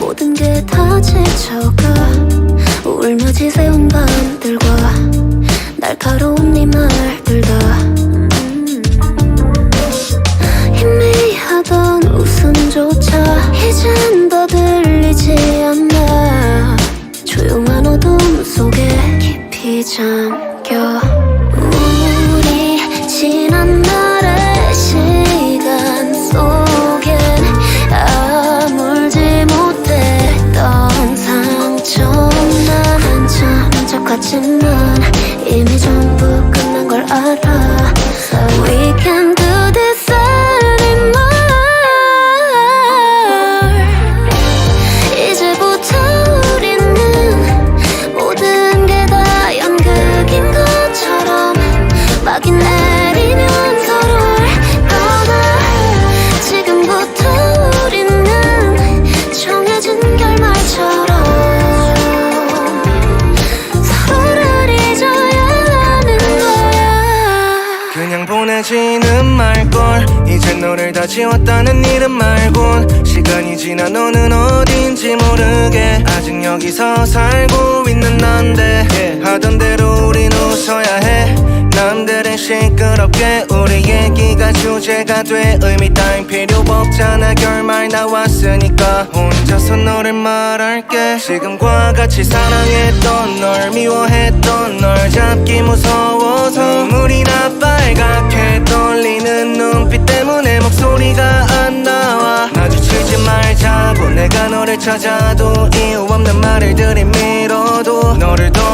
모든 게 다 지쳐가 울며 지 새운 밤들과 잠겨. 우리 지난 날의 시간 속엔 아물지 못했던 상처 난 한참 적같지만 이미 전부 끝난 걸 알아 그냥 보내지는 말걸. 이제 너를 다 지웠다는 일은 말곤. 시간이 지나 너는 어딘지 모르게 아직 여기서 살고 있는 난데. 하던 대로 우린 웃어야 해. 남들은 시끄럽게 우리 얘기가 주제가 돼. 의미 따윈 필요 없잖아. 결말 나왔으니까 혼자서 너를 말할게. 지금과 같이 사랑했던 널 미워했던 널. 잡기 무서워서 눈물이 나 빨갛 너를 찾아도 이유 없는 말을 들이밀어도 너를 더